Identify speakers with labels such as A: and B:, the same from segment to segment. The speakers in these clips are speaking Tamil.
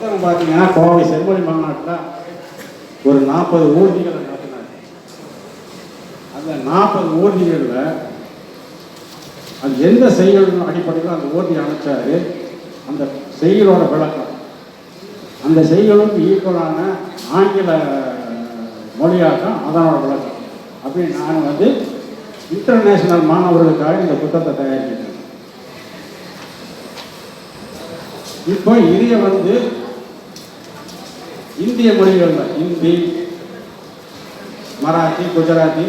A: புத்தகம் பார்த்தீங்கன்னா கோவை செம்மொழி மாநாட்டில் ஒரு நாற்பது ஊர்திகளை நடத்தினாங்க. அந்த நாற்பது ஊர்திகளில் அது எந்த செயலின் அடிப்படையில் அந்த ஊர்தி அமைச்சாரு அந்த செயலோட விளக்கம். அந்த செய்களுக்கு ஈக்குவலான ஆங்கில மொழியாக்கம் அதனோட விளக்கம். அப்படின்னு நான் வந்து இன்டர்நேஷனல் மாணவர்களுக்காக இந்த புத்தகத்தை தயாரிக்கிறேன் இப்போ இதைய வந்து இந்திய மொழிகளில் ஹிந்தி மராத்தி குஜராத்தி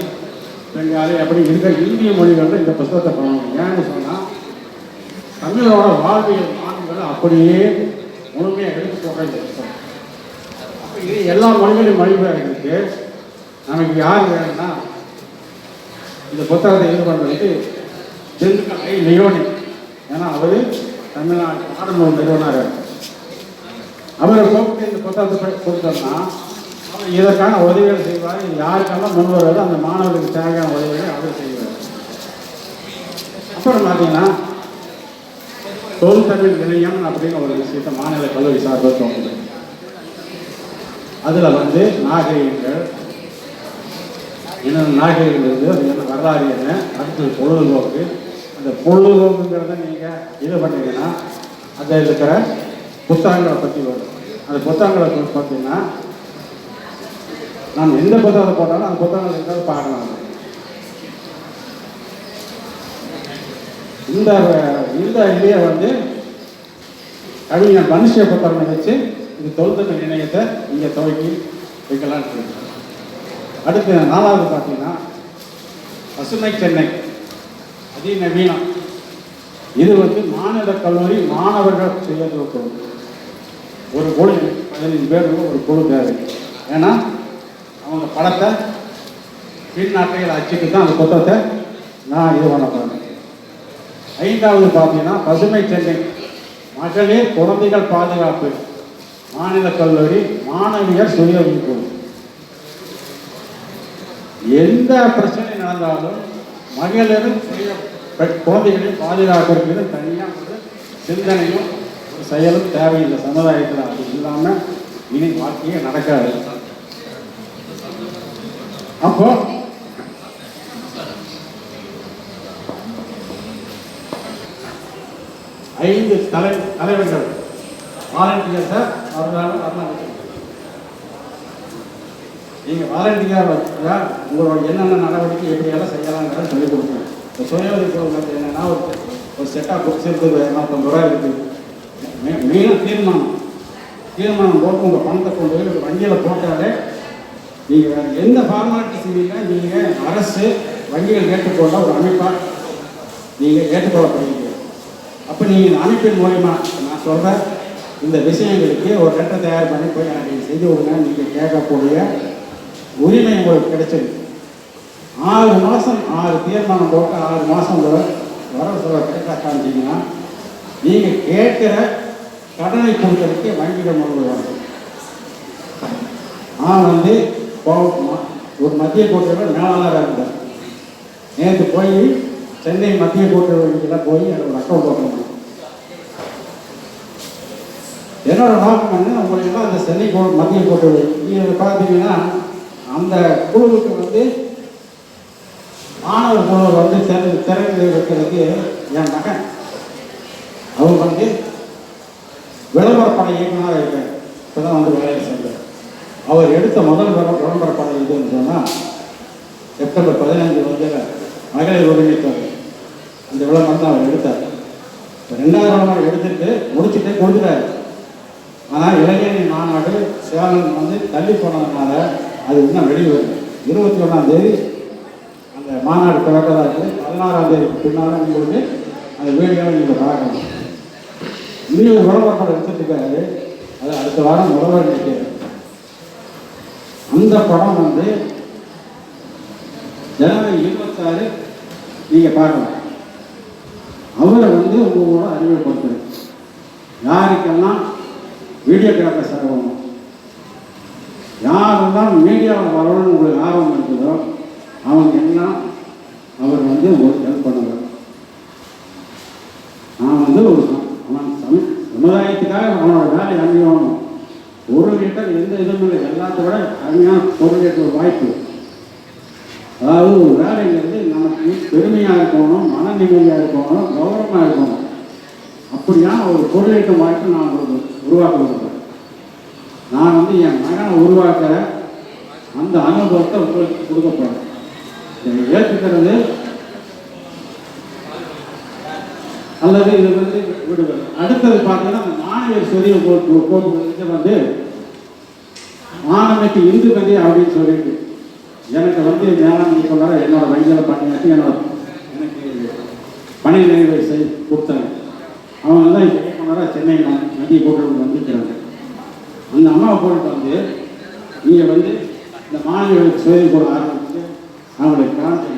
A: பெங்காலி அப்படி இருக்கிற இந்திய மொழிகளில் இந்த புத்தகத்தை பண்ணணும் ஏன்னு சொன்னால் தமிழோட வாழ்வியல் மாண்புகளை அப்படியே முழுமையாக எடுத்து போடுற அப்போ இது எல்லா மொழிகளையும் மொழிபெயர்க்கிறதுக்கு நமக்கு யார் வேணும்னா இந்த புத்தகத்தை இது பண்ணுறதுக்கு திண்டுக்கல் ஐ லியோனி. ஏன்னா அவர் தமிழ்நாடு பாடநூல் நிறுவனர் அவரை கூப்பிட்டு இந்த புத்தகத்தை கொடுத்தோம்னா இதற்கான உதவிகள் செய்வார். யாருக்கெல்லாம் முன் வருவதோ அந்த மாணவர்களுக்கு தேவையான உதவிகளை அவர் செய்வார். அப்புறம் பார்த்தீங்கன்னா தொல் தமிழ் நிலையம் அப்படின்னு ஒரு விஷயத்தை மாநில கல்லூரி சார்பாக தோணுது அதில் வந்து நாகரிகங்கள் என்னென்ன நாகரிகங்கள் இருக்குது அது என்ன வரலாறு என்ன அடுத்தது பொழுதுபோக்கு. அந்த பொழுதுபோக்குங்கிறத நீங்கள் இது பண்ணீங்கன்னா அதில் இருக்கிற புத்தகங்களை பற்றி வரும். அந்த புத்தகங்களை பார்த்தீங்கன்னா நான் எந்த புத்தகத்தை போட்டாலும் அந்த புத்தகங்கள் இருக்கிறத பார்க்கலாம் இந்த இந்த இதையை வந்து கவிஞர் மனுஷ புத்தகம் வச்சு இந்த தொழில்நுட்ப இணையத்தை இங்கே துவக்கி வைக்கலான்னு இருக்கேன். அடுத்து நாலாவது பார்த்தீங்கன்னா பசுமை சென்னை அதிநவீனம். இது வந்து மாநில கல்லூரி மாணவர்கள் செய்யறது ஒரு குழு. பதினஞ்சு பேருக்கு பேர் ஒரு குழு தேவை ஏன்னா அவங்க படத்தை பின் அச்சுக்கு தான் அந்த புத்தகத்தை நான் இது பண்ண போகிறேன் ஐந்தாவது பார்த்தீங்கன்னா பசுமை சென்னை. மகளிர் குழந்தைகள் பாதுகாப்பு. மாநில கல்லூரி மாணவியர் சுய எந்த பிரச்சனை நடந்தாலும் மகளிரும் குழந்தைகளையும் பாதுகாக்கிறதுக்கு தனியாக ஒரு சிந்தனையும் செயலும் தேவையில்லை சமுதாயத்தில் அது இல்லாமல் இனி வாழ்க்கையே நடக்காது. அப்போ ஐந்து தலை தலைவர்கள் வாலண்டியர் சார் வரலாம். நீங்கள் வாலண்டியர் உங்களோட என்னென்ன நடவடிக்கை எப்படியெல்லாம் செய்யலாங்கிறத சொல்லிக் கொடுக்கணும். இப்போ சுய உதவி என்னென்னா ஒரு ஒரு செட்டாக புக்ஸ் இருக்குது இரநூத்தம்பது ரூபா இருக்குது மெயினாக தீர்மானம் தீர்மானம் போட்டு உங்கள் பணத்தை கொண்டு போய் ஒரு வங்கியில் போட்டாலே நீங்கள் வேறு எந்த ஃபார்மாலிட்டிஸ் இல்லை நீங்கள் அரசு வங்கிகள் போட்டால் ஒரு அமைப்பாக நீங்கள் ஏற்றுக்கொள்ளப்படுவீங்க அப்போ நீங்கள் இந்த அமைப்பின் மூலயமா நான் சொல்கிற இந்த விஷயங்களுக்கு ஒரு லெட்டர் தயார் பண்ணி போய் எனக்கு இது செஞ்சு விடுங்க நீங்கள் கேட்கக்கூடிய உரிமை உங்களுக்கு கிடைச்சது ஆறு மாதம் ஆறு தீர்மானம் போட்டு ஆறு மாதம் வர சொல்ல கிடைக்காட்டாச்சிங்கன்னா நீங்கள் கேட்குற கடனை கொடுக்கறதுக்கு வங்கிகள் முன்பு நான் வந்து ஒரு மத்திய கோட்டையில் மேலாளராக இருந்தேன். நேற்று போய் சென்னை மத்திய கூட்டுறவு வங்கியில் போய் எனக்கு அக்கௌண்ட் ஓப்பன் என்னோட நோக்கம் வந்து உங்களுக்கு அந்த சென்னை கோ மத்திய கோட்டை நீங்கள் பார்த்தீங்கன்னா அந்த குழுவுக்கு வந்து மாணவர் குழு வந்து திறந்து திறந்து வைக்கிறதுக்கு என் மகன் அவர் வந்து விளம்பரப்பட இயக்குனராக இருக்கார் இப்போ தான் வந்து வேலையில் சேர்ந்தார். அவர் எடுத்த முதல் விளம்பர விளம்பரப்படம் எதுன்னு சொன்னால் செப்டம்பர் பதினஞ்சு வந்து மகளிர் உரிமை தொகை அந்த விளம்பரம் தான் அவர் எடுத்தார். இப்ப ரெண்டாவது விளம்பரம் எடுத்துட்டு முடிச்சுட்டு கொடுத்துட்டாரு. ஆனால் இளைஞரின் மாநாடு சேலம் வந்து தள்ளி போனதுனால அது இன்னும் வெளிவருது இருபத்தி ஒன்றாம் தேதி அந்த மாநாடு திறக்கதா இருக்குது பதினாறாம் தேதிக்கு பின்னால் உங்களுக்கு அந்த வீடியோவை நீங்கள் பார்க்கணும் இன்னும் ஒரு எடுத்துட்டுக்காரு. அது அடுத்த வாரம் முதல்வர் நிற்கிறார் அந்த படம் வந்து ஜனவரி இருபத்தாறு நீங்கள் பார்க்கலாம். அவரை வந்து உங்களோட அறிமுகப்படுத்துறேன் யாருக்கெல்லாம் வீடியோகிராஃபர்ஸ் ஆகணும் யாரெல்லாம் மீடியாவில் வரணும்னு உங்களுக்கு ஆர்வம் இருக்குதோ அவங்க எல்லாம் அவர் வந்து உங்களுக்கு ஹெல்ப் பண்ணுவார் நான் வந்து ஒரு சம சமுதாயத்துக்காக அவனோட வேலையை அங்கேயும் ஒரு லிட்டர் எந்த இதுவும் இல்லை. எல்லாத்த விட அருமையான பொருள் ஈட்ட வாய்ப்பு. அதாவது ஒரு வேலைங்கிறது நமக்கு பெருமையாக இருக்கணும் மன நிம்மதியாக இருக்கணும் கௌரவமாக இருக்கணும். அப்படியான ஒரு பொருள் வாய்ப்பு நான் உருவாக்க விரும்புகிறேன் நான் வந்து என் மகனை உருவாக்க அந்த அனுபவத்தை உங்களுக்கு கொடுக்க போகிறேன் ஏற்றுக்கிறது அல்லது இது வந்து விடுவது அடுத்தது பார்த்தீங்கன்னா மாணவர் மாணவியர் சொரிய போட்டு போட்டு வந்து மாணவிக்கு இந்துமதி அப்படின்னு சொல்லிட்டு. எனக்கு வந்து மேலாண்மை கொண்டாட என்னோட வங்கியில் பண்ணியாச்சு என்னோட எனக்கு பணி நிறைவு செய்து கொடுத்தாங்க அவங்க தான் இயக்குனராக சென்னை ம- போட்டு வந்துக்கிறாங்க. அந்த அம்மாவை போட்டு வந்து நீங்கள் வந்து இந்த மாணவிகளுக்கு சுய போட ஆரம்பிச்சு அவங்களுக்கு காலத்தை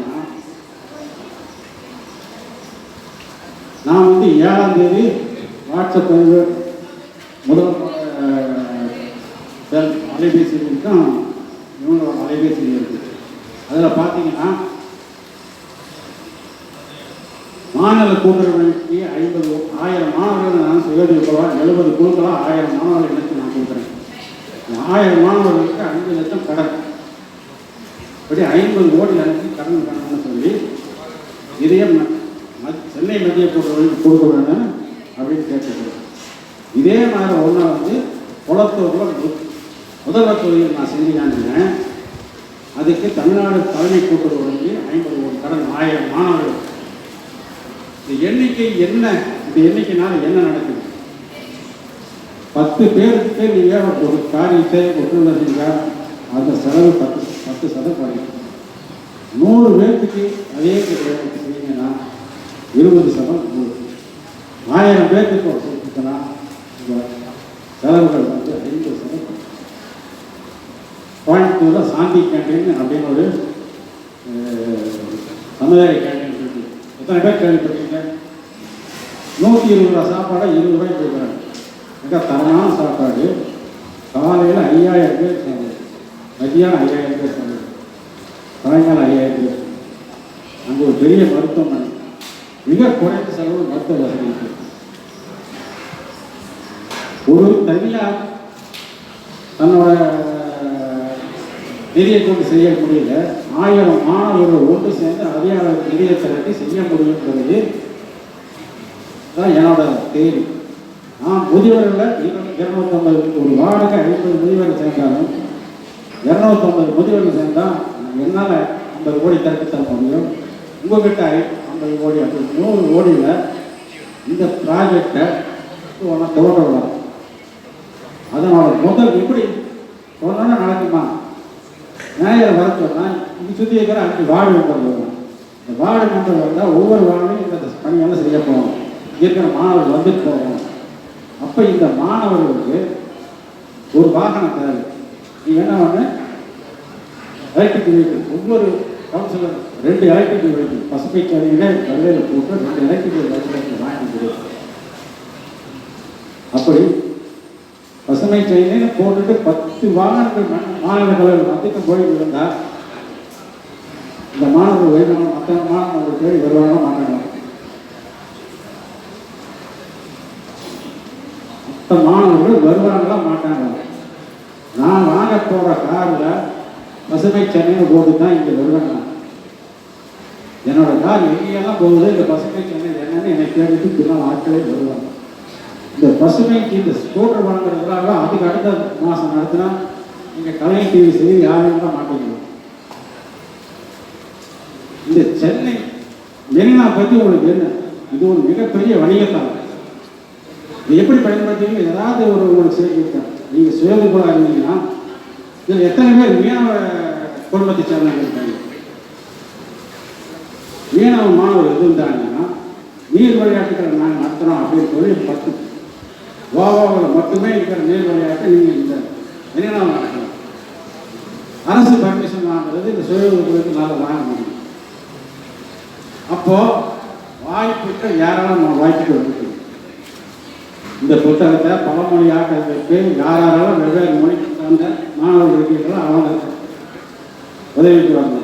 A: இருபத்தி ஏழாம் தேதி வாட்ஸ்அப் முதல் அஹ், செல் அலைபேசி இருக்கும் இவங்களோட அலைபேசி இருக்கு. அதில் பார்த்தீங்கன்னா மாநில கூட்டுறவுக்கு ஐம்பது ஆயிரம் மாணவர்கள் நான் சுயதொழில் எழுபது குழுக்களாக ஆயிரம் மாணவர்கள் இணைத்து நான் கொடுக்குறேன். ஆயிரம் மாணவர்களுக்கு அஞ்சு லட்சம் கடன். இப்படி ஐம்பது கோடி அனுப்பி கடன் பண்ணணும்னு சொல்லி இதயம் ம- மதிய சென்னை மத்திய அப்படின்னு கேட்டுக்கிறேன் இதே மாதிரி ஒன்றை வந்து குளத்தூரில் மு- முதல்வர் தொழில் நான் செஞ்சுக்காந்துங்க அதுக்கு தமிழ்நாடு தலைமை கூட்டுறவுக்கு ஐம்பது ஒரு கடன் ஆயிரம் மாணவர்கள். இந்த எண்ணிக்கை என்ன? இந்த எண்ணிக்கைனால என்ன நடக்குது? பத்து பேருக்கு நீங்கள் ஒரு காரியத்தை ஒட்டுநர் செஞ்சால் அந்த செலவு பத்து பத்து சதம் குறையும். நூறு பேர்த்துக்கு அதே கிடையாது. இருபது சதம் நூறு. ஆயிரம் பேருக்கு ஒரு செஞ்சுட்டனா செலவுகள் வந்து ஐம்பது சதம். கோயம்புத்தூரில் சாந்தி கேண்டீன் அப்படின்னு ஒரு சமுதாய கேண்டீன் இருக்கு. எத்தனை பேர் கேள்விப்பட்டீங்க நூற்றி இருபது ரூபா சாப்பாடை இருபது ரூபாய்க்கு கொடுக்குறாங்க. மிக தரமான சாப்பாடு காலையில் ஐயாயிரம் பேர் சாப்பிடுது. மதியானம் ஐயாயிரம் பேர் சாப்பிடுது. சாயங்காலம் ஐயாயிரம் பேர் அங்கே ஒரு பெரிய மருத்துவமனை. மிக குறைந்த செலவு மருத்துவ வசதி ஒரு தனியார் தன்னோட நிதியை கொண்டு செய்ய முடியல. ஆயிரம் மாணவர்கள் ஒன்று சேர்ந்து அதே அளவு நிதியை திரட்டி செய்ய முடியுங்கிறது தான் என்னோட தேதி நான் முதியவர்களில் இருநூத்தம்பது ஒரு வார்டுக்கு ஐம்பது முதியவர்கள் சேர்ந்தாலும் இரநூத்தம்பது முதியவர்கள் சேர்ந்தால் என்னால் ஐம்பது கோடி திரட்டி தர முடியும்? உங்ககிட்ட ஐம்பது கோடி அப்படி நூறு கோடியில் இந்த ப்ராஜெக்டை ஒன்றா துவக்க விடலாம் அதனோட முதல் எப்படி சொன்னா நடக்குமா? மேயர் வர சொன்னால் இது சுற்றி இருக்கிற அஞ்சு வார்டு மெம்பர் வரும் இந்த வார்டு மெம்பர் வந்தால் ஒவ்வொரு வார்டையும் இந்த பணியெல்லாம் செய்ய போகணும் இருக்கிற மாணவர்கள் வந்துட்டு போகணும் அப்போ இந்த மாணவர்களுக்கு ஒரு வாகனம் தேவை. நீ என்ன பண்ணு எலக்ட்ரிக் ஒவ்வொரு கவுன்சிலர் ரெண்டு எலக்ட்ரிக்கல் வெஹிக்கிள் பசுமை சேவையில கல்லையில் போட்டு ரெண்டு எலக்ட்ரிக்கல் வெஹிக்கிள் வாங்கிட்டு அப்படி பசுமை செயலின்னு போட்டுட்டு பத்து வாகனங்கள் மா- மாணவர்கள் மத்திக்கு போயிட்டு இருந்தா இந்த மாணவர்கள் வேணும் மற்ற மாணவர்கள் தேடி வருவாங்க மாட்டாங்க. மற்ற மாணவர்கள் வருவாங்களா மாட்டாங்க. நான் வாங்க போற காரில் பசுமை சென்னைன்னு போட்டு தான் இங்கே வருவாங்க என்னோட கார் எங்கேயெல்லாம் போகுது இந்த பசுமை சென்னை என்னன்னு என்னை கேட்டுட்டு பின்னால் ஆட்களே வருவாங்க. இந்த பசுமைக்கு இந்த ஸ்கூட்டர் வாங்குறதுக்காக அதுக்கு அடுத்த மாதம் நடத்தினா நீங்கள் கலை டிவி செய்து யாரும் தான் மாட்டீங்க இந்த சென்னை மெரினா பற்றி உங்களுக்கு என்ன? இது ஒரு மிகப்பெரிய வணிகத்தான் இது எப்படி பயன்படுத்துவீங்க? ஏதாவது ஒரு உங்களுக்கு செய்திருக்கேன் நீங்கள் சுயது கூட இருந்தீங்கன்னா இதில் எத்தனை பேர் மீனவ குடும்பத்தை சேர்ந்தவங்க இருக்காங்க? மீனவ மாணவர் இருந்தாங்கன்னா நீர் விளையாட்டுகளை நாங்கள் நடத்துகிறோம் அப்படின்னு சொல்லி பத்து கோவாவில் மட்டுமே இருக்கிற நீர் விளையாட்டை நீங்கள் இந்த மெரினாவை நடத்தலாம் அரசு பர்மிஷன் வாங்குறது இந்த சுய உதவிக்கு வாங்க முடியும். அப்போ வாய்ப்புகள் யாராலும் நம்ம வாய்ப்புகள் இருக்கு. இந்த புத்தகத்தை பலமொழி ஆக்கிறதுக்கு யார் வெவ்வேறு மொழிக்கு சார்ந்த மாணவர்கள் இருக்கீங்களோ அவங்க உதவிக்கு வரணும்